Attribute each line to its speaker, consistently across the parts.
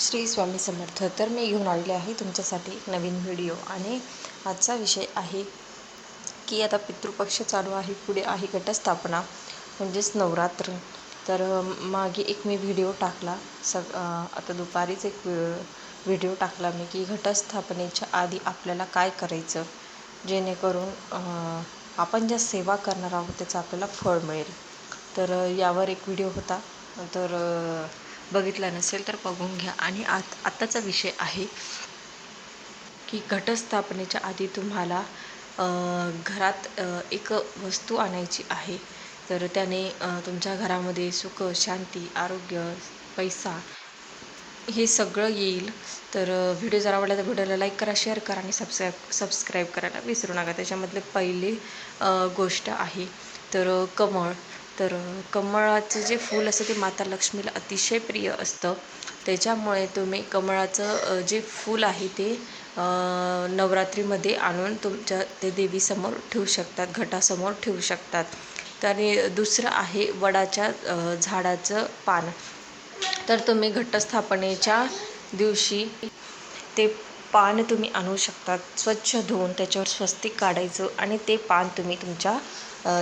Speaker 1: श्री स्वामी समर्थ. तर मी घेऊन आलेले आहे तुमच्यासाठी एक नवीन व्हिडिओ. आणि आजचा विषय आहे की आता पितृपक्ष चालू आहे पुढे आहे घटस्थापना म्हणजेच नवरात्र. तर मागे एक मी व्हिडिओ टाकला. सग आता दुपारीच एक व्हिडिओ टाकला मी की घटस्थापनेच्या आधी आपल्याला काय करायचं? जेणेकरून आपण ज्या सेवा करणार आहोत त्याचं आपल्याला फळ मिळेल. तर यावर एक व्हिडिओ होता. तर बघितला नसेल तर बघून घ्या. आणि आत आत्ताचा विषय आहे की घटस्थापनेच्या आधी तुम्हाला घरात एक वस्तू आणायची आहे. तर त्याने तुमच्या घरामध्ये सुख शांती आरोग्य पैसा हे सगळं येईल. तर व्हिडिओ जर आवडला तर व्हिडिओला लाईक करा शेअर करा आणि सबस्क्राईब सबस्क्राईब करायला विसरू नका. त्याच्यामधले पहिली गोष्ट आहे. तर कमळ. तर कमळाचं जे फूल असतं ते माता लक्ष्मीला अतिशय प्रिय असतं. त्याच्यामुळे तुम्ही कमळाचं जे फूल आहे ते नवरात्रीमध्ये आणून तुमच्या ते देवीसमोर ठेवू शकतात घटासमोर ठेवू शकतात. आणि दुसरं आहे वडाच्या झाडाचं पान. तर तुम्ही घटस्थापनेच्या दिवशी ते पान तुम्ही आणू शकतात. स्वच्छ धुवून त्याच्यावर स्वस्तिक काढायचं आणि ते पान तुम्ही तुमच्या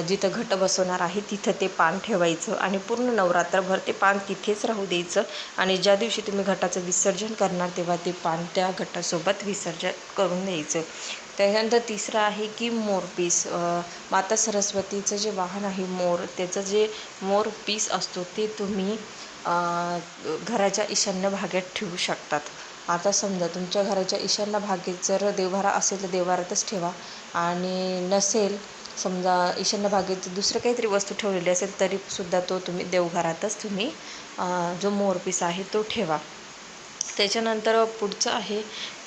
Speaker 1: जिथं घट बसवणार आहे तिथं ते पान ठेवायचं आणि पूर्ण नवरात्रभर ते पान तिथेच राहू द्यायचं. आणि ज्या दिवशी तुम्ही घटाचं विसर्जन करणार तेव्हा ते पान त्या घटासोबत विसर्जन करून द्यायचं. त्याच्यानंतर तिसरं आहे की मोरपीस माता सरस्वतीचं जे वाहन आहे मोर त्याचं जे मोर पीस असतो ते तुम्ही घराच्या ईशान्य भागात ठेवू शकतात. आता समजा तुमच्या घराच्या ईशान्य भागेत जर देवघरा असेल तर देवभारातच ठेवा. आणि नसेल समजा ईशान्य भागेत दुसरं काहीतरी वस्तू ठेवलेली असेल तरीसुद्धा तो तुम्ही देवघरातच तुम्ही जो मोरपीस आहे तो ठेवा. त्याच्यानंतर पुढचं आहे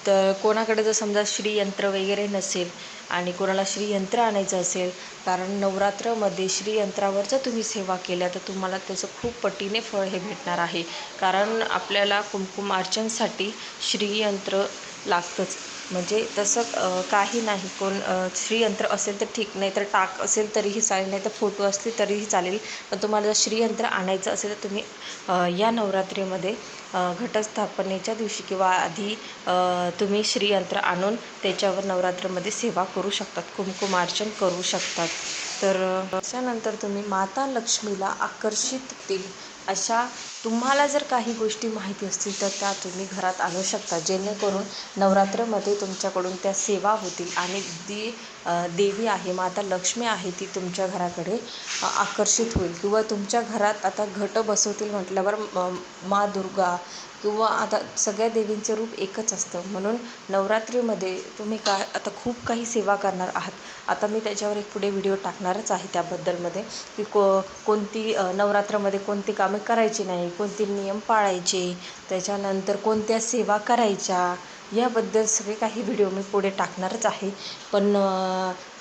Speaker 1: तर कोणाकडे जर समजा श्रीयंत्र वगैरे नसेल आणि कोणाला श्रीयंत्र आणायचं असेल कारण नवरात्रमध्ये श्रीयंत्रावर जर तुम्ही सेवा केल्या तर तुम्हाला त्याचं खूप पटीने फळ हे भेटणार आहे. कारण आपल्याला कुंकुमार्चनसाठी श्रीयंत्र लागतंच. म्हणजे तसं काही नाही. कोण श्रीयंत्र असेल तर ठीक नाही तर टाक असेल तरीही चालेल नाही तर फोटो असले तरीही चालेल. पण तुम्हाला जर श्रीयंत्र आणायचं असेल तर तुम्ही या नवरात्रीमध्ये घटस्थापनेच्या दिवशी किंवा आधी तुम्ही श्रीयंत्र आणून त्याच्यावर नवरात्रमध्ये सेवा करू शकतात. कुमकुमार्चन करू शकतात. तर त्याच्यानंतर तुम्ही माता लक्ष्मीला आकर्षित अशा तुम्हाला जर काही गोष्टी माहिती असतील तर त्या तुम्ही घरात आणू शकता. जेणेकरून नवरात्रमध्ये तुमच्याकडून त्या सेवा होतील आणि दी देवी आहे माता लक्ष्मी आहे ती तुमच्या घराकडे आकर्षित होईल. किंवा तुमच्या घरात आता घट बसवतील म्हटल्यावर मा दुर्गा किंवा आता सगळ्या देवींचं रूप एकच असतं. म्हणून नवरात्रीमध्ये तुम्ही काय आता खूप काही सेवा करणार आहात. आता मी त्याच्यावर एक पुढे व्हिडिओ टाकणारच आहे त्याबद्दलमध्ये की को कोणती नवरात्रामध्ये कोणती कामे करायची नाही कोणते नियम पाळायचे त्याच्यानंतर कोणत्या सेवा करायच्या याबद्दल सगळे काही व्हिडिओ मी पुढे टाकणारच आहे. पण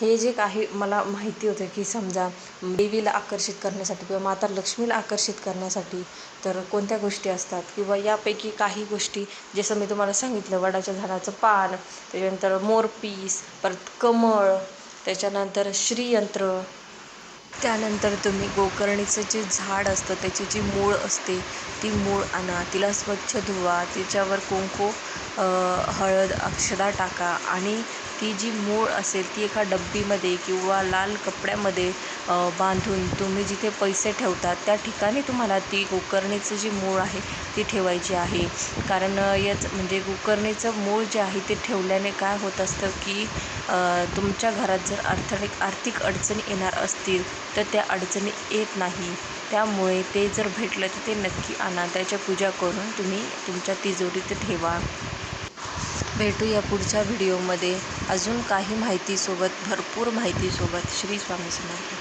Speaker 1: हे जे काही मला माहिती होतं की समजा देवीला आकर्षित करण्यासाठी किंवा माता लक्ष्मीला आकर्षित करण्यासाठी तर कोणत्या गोष्टी असतात? किंवा यापैकी काही गोष्टी जसं मी तुम्हाला सांगितलं वडाच्या झाडाचं पान त्याच्यानंतर मोरपीस परत कमळ त्याच्यानंतर श्रीयंत्र त्यानंतर तुम्ही गोकर्णीचं जे झाड असतं त्याची जी मूळ असते ती मूळ आणा. तिला स्वच्छ धुवा. तिच्यावर कुंकू हळद अक्षदा टाका. आणि ती जी मूळ असेल ती एका डब्बीमध्ये किंवा लाल कपड्यामध्ये बांधून तुम्ही जिथे पैसे ठेवतात त्या ठिकाणी तुम्हाला ती गोकर्णीचं जी मूळ आहे ती ठेवायची आहे. कारण याच म्हणजे गोकर्णीचं मूळ जे आहे ते ठेवल्याने काय होत असतं की तुमच्या घरात जर अडथळे आर्थिक अडचणी येणार असतील तर त्या अडचणी येत नाही. त्यामुळे ते जर भेटलं तर ते नक्की आणा. त्याच्या पूजा करून तुम्ही तुमच्या तिजोरीत ठेवा. भेटूया पुढच्या व्हिडिओमध्ये. अजून काही माहितीसोबत भरपूर माहितीसोबत. श्री स्वामी समर्थ.